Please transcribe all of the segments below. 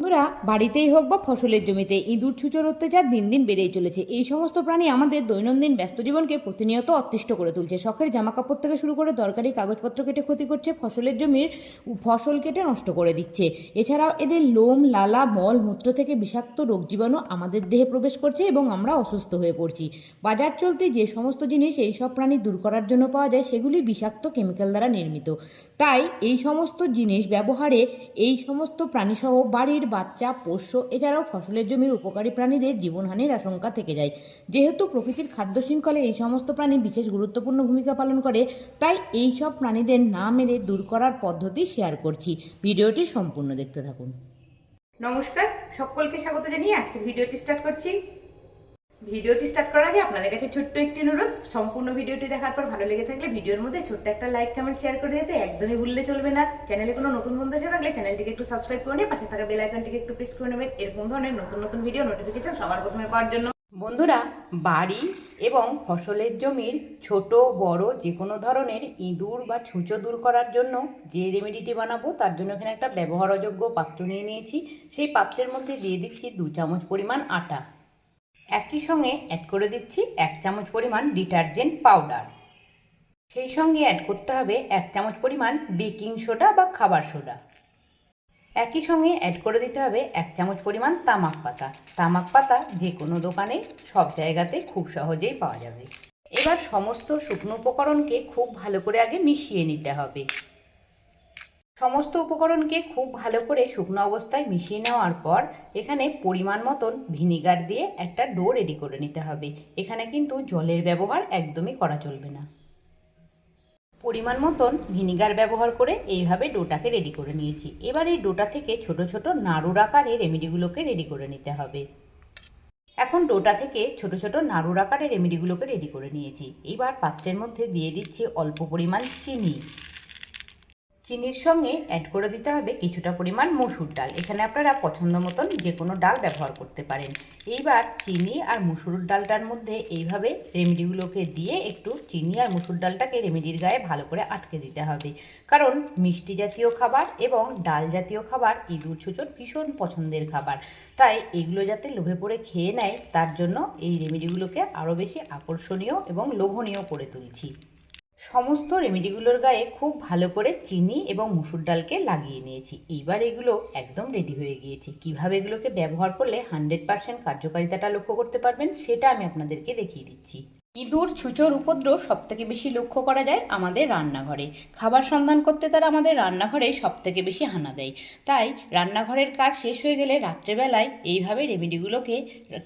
বন্ধুরা, বাড়িতেই হোক বা ফসলের জমিতে ইঁদুর ছুচোর অত্যাচার দিন দিন বেড়েই চলেছে। এই সমস্ত প্রাণী আমাদের দৈনন্দিন ব্যস্ত জীবনকে প্রতিনিয়ত অতিষ্ঠ করে তুলছে। শখের জামা কাপড় থেকে শুরু করে দরকারি কাগজপত্র কেটে ক্ষতি করছে, ফসলের জমির ফসল কেটে নষ্ট করে দিচ্ছে। এছাড়াও এদের লোম, লালা, মল, মূত্র থেকে বিষাক্ত রোগ জীবাণু আমাদের দেহে প্রবেশ করছে এবং আমরা অসুস্থ হয়ে পড়ছি। বাজার চলতে যে সমস্ত জিনিস এই সব প্রাণী দূর করার জন্য পাওয়া যায়, সেগুলি বিষাক্ত কেমিক্যাল দ্বারা নির্মিত। তাই এই সমস্ত জিনিস ব্যবহারে এই সমস্ত প্রাণীসহ বাড়ির বাচ্চা, পোষ্য, এছাড়াও ফসলের জমির উপকারী প্রাণীদের জীবনহানির আশঙ্কা থেকে যায়। যেহেতু প্রকৃতির খাদ্য শৃঙ্খলে এই সমস্ত প্রাণী বিশেষ গুরুত্বপূর্ণ ভূমিকা পালন করে, তাই এই সব প্রাণীদের না মেরে দূর করার পদ্ধতি শেয়ার করছি। ভিডিওটি সম্পূর্ণ দেখতে থাকুন। নমস্কার, সকলকে স্বাগত জানিয়ে আজকে ভিডিওটি স্টার্ট করছি। ভিডিওটি স্টার্ট করার আগে আপনাদের কাছে ছোট্ট একটি অনুরোধ, সম্পূর্ণ ভিডিওটি দেখার পর ভালো লেগে থাকলে ভিডিওর মধ্যে ছোট্ট একটা লাইক কমেন্ট শেয়ার করে দিতে একদমই ভুললে চলবে না। চ্যানেলে কোনো নতুন বন্ধু এসে থাকলে চ্যানেলটিকে একটু সাবস্ক্রাইব করে নিয়ে পাশে থাকা বেল আইকনটিকে একটু প্রেস করে নেবেন। এরকম ধরনের নতুন নতুন ভিডিও নোটিফিকেশন সবার প্রথমে পাওয়ার জন্য। বন্ধুরা, বাড়ি এবং ফসলের জমির ছোট, বড় যে কোনো ধরনের ইঁদুর বা ছুঁচো দূর করার জন্য যে রেমেডিটি বানাবো, তার জন্য এখানে একটা ব্যবহারযোগ্য পাত্র নিয়ে নিয়েছি। সেই পাত্রের মধ্যে দিয়ে দিচ্ছি দু চামচ পরিমাণ আটা। একই সঙ্গে অ্যাড করে দিচ্ছি এক চামচ পরিমাণ ডিটারজেন্ট পাউডার সেই সঙ্গে অ্যাড করতে হবে এক চামচ পরিমাণ বেকিং সোডা বা খাবার সোডা একই সঙ্গে অ্যাড করে দিতে হবে এক চামচ পরিমাণ তামাক পাতা। তামাক পাতা যে কোনো দোকানে সব জায়গাতে খুব সহজেই পাওয়া যাবে। এবার সমস্ত শুকনো উপকরণকে খুব ভালো করে আগে মিশিয়ে নিতে হবে। সমস্ত উপকরণকে খুব ভালো করে শুকনো অবস্থায় মিশিয়ে নেওয়ার পর এখানে পরিমাণ মতন ভিনিগার দিয়ে একটা ডো রেডি করে নিতে হবে। এখানে কিন্তু জলের ব্যবহার একদমই করা চলবে না। পরিমাণ মতন ভিনিগার ব্যবহার করে এইভাবে ডোটাকে রেডি করে নিয়েছি। এবার এই ডোটা থেকে ছোট ছোট নাড়ুর আকারে রেমেডিগুলোকে রেডি করে নিতে হবে। এখন ডোটা থেকে ছোট ছোট নাড়ুর আকারে রেমেডিগুলোকে রেডি করে নিয়েছি। এবার পাত্রের মধ্যে দিয়ে দিচ্ছি অল্প পরিমাণ চিনি। চিনির সঙ্গে অ্যাড করে দিতে হবে কিছুটা পরিমাণ মসুর ডাল। এখানে আপনারা পছন্দ মতন যে কোনো ডাল ব্যবহার করতে পারেন। এইবার চিনি আর মসুর ডালটার মধ্যে এইভাবে রেমেডিগুলোকে দিয়ে একটু চিনি আর মসুর ডালটাকে রেমেডির গায়ে ভালো করে আটকে দিতে হবে। কারণ মিষ্টি জাতীয় খাবার এবং ডাল জাতীয় খাবার ইঁদুর ছুচোর ভীষণ পছন্দের খাবার। তাই এগুলো যাতে লোভে পড়ে খেয়ে নেয়, তার জন্য এই রেমেডিগুলোকে আরও বেশি আকর্ষণীয় এবং লোভনীয় করে তুলছি। সমস্ত রেমেডিগুলোর গায়ে খুব ভালো করে চিনি এবং মুসুর ডালকে লাগিয়ে নিয়েছি। এইবার এগুলো একদম রেডি হয়ে গিয়েছে। কীভাবে এগুলোকে ব্যবহার করলে হান্ড্রেড পার্সেন্ট কার্যকারিতাটা লক্ষ্য করতে পারবেন, সেটা আমি আপনাদেরকে দেখিয়ে দিচ্ছি। ইঁদুর, ছুঁচোর উপদ্রব সব থেকে বেশি লক্ষ্য করা যায় আমাদের রান্নাঘরে। খাবার সন্ধান করতে তারা আমাদের রান্নাঘরে সব থেকে বেশি হানা দেয়। তাই রান্নাঘরের কাজ শেষ হয়ে গেলে রাত্রেবেলায় এইভাবে রেমেডিগুলোকে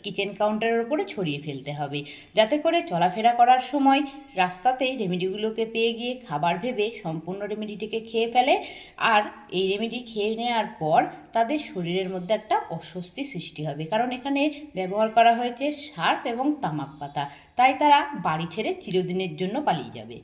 কিচেন কাউন্টারের উপরে ছড়িয়ে ফেলতে হবে। যাতে করে চলাফেরা করার সময় রাস্তাতেই রেমেডিগুলোকে পেয়ে গিয়ে খাবার ভেবে সম্পূর্ণ রেমেডিটিকে খেয়ে ফেলে। আর এই রেমেডি খেয়ে নেওয়ার পর তাদের শরীরের মধ্যে একটা অস্বস্তি সৃষ্টি হবে। কারণ এখানে ব্যবহার করা হয়েছে সার্প এবং তামাক পাতা। তাই তারা বাড়ি ছেড়ে চিরদিনের জন্য পালিয়ে যাবে।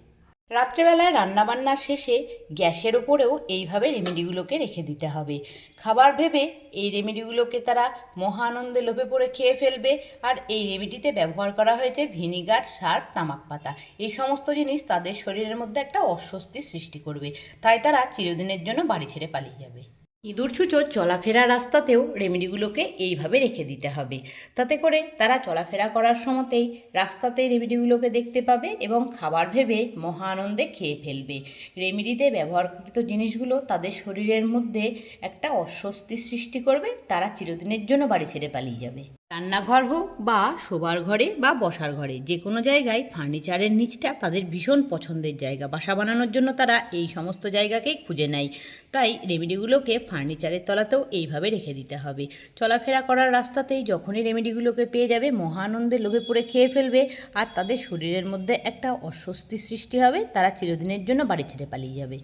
রাত্রেবেলায় রান্নাবান্নার শেষে গ্যাসের ওপরেও এইভাবে রেমেডিগুলোকে রেখে দিতে হবে। খাবার ভেবে এই রেমেডিগুলোকে তারা মহা আনন্দে লোভে পড়ে খেয়ে ফেলবে। আর এই রেমেডিতে ব্যবহার করা হয়েছে ভিনিগার, সার্ফ, তামাক পাতা। এই সমস্ত জিনিস তাদের শরীরের মধ্যে একটা অস্বস্তি সৃষ্টি করবে। তাই তারা চিরদিনের জন্য বাড়ি ছেড়ে পালিয়ে যাবে। ইঁদুর ছুঁচো চলাফেরা রাস্তাতেও রেমেডিগুলোকে এইভাবে রেখে দিতে হবে। তাতে করে তারা চলাফেরা করার সময়তেই রাস্তাতেই রেমেডিগুলোকে দেখতে পাবে এবং খাবার ভেবে মহা আনন্দে খেয়ে ফেলবে। রেমেডিতে ব্যবহারকৃত জিনিসগুলো তাদের শরীরের মধ্যে একটা অস্বস্তির সৃষ্টি করবে, তারা চিরদিনের জন্য বাড়ি ছেড়ে পালিয়ে যাবে। রান্নাঘর হোক বা শোবার ঘরে বা বসার ঘরে, যে কোনো জায়গায় ফার্নিচারের নিচটা তাদের ভীষণ পছন্দের জায়গা। বাসা বানানোর জন্য তারা এই সমস্ত জায়গাকেই খুঁজে নেয়। তাই রেমেডিগুলোকে ফার্নিচারের তলাতেও এইভাবে রেখে দিতে হবে। চলাফেরা করার রাস্তাতেই যখনই রেমেডিগুলোকে পেয়ে যাবে মহানন্দে লোভে পড়ে খেয়ে ফেলবে আর তাদের শরীরের মধ্যে একটা অস্বস্তি সৃষ্টি হবে, তারা চিরদিনের জন্য বাড়ি ছেড়ে পালিয়ে যাবে।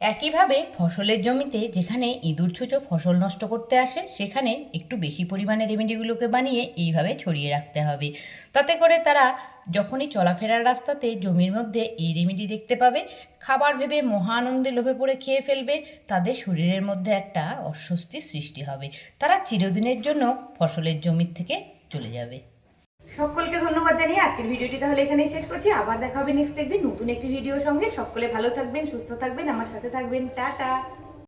একইভাবে ফসলের জমিতে যেখানে ইঁদুর ছুঁচো ফসল নষ্ট করতে আসে, সেখানে একটু বেশি পরিমাণে রেমেডিগুলোকে বানিয়ে এইভাবে ছড়িয়ে রাখতে হবে। তাতে করে তারা যখনই চলাফেরার রাস্তাতে জমির মধ্যে এই রেমেডি দেখতে পাবে, খাবার ভেবে মহা আনন্দে লোভে পড়ে খেয়ে ফেলবে, তাদের শরীরের মধ্যে একটা অস্বস্তির সৃষ্টি হবে। তারা চিরদিনের জন্য ফসলের জমির থেকে চলে যাবে। সকলকে ধন্যবাদ জানিয়ে আজকের ভিডিওটি তাহলে এখানেই শেষ করছি। আবার দেখা হবে নেক্সট একদিন নতুন একটি ভিডিও সঙ্গে। সকলে ভালো থাকবেন, সুস্থ থাকবেন, আমার সাথে থাকবেন। টাটা!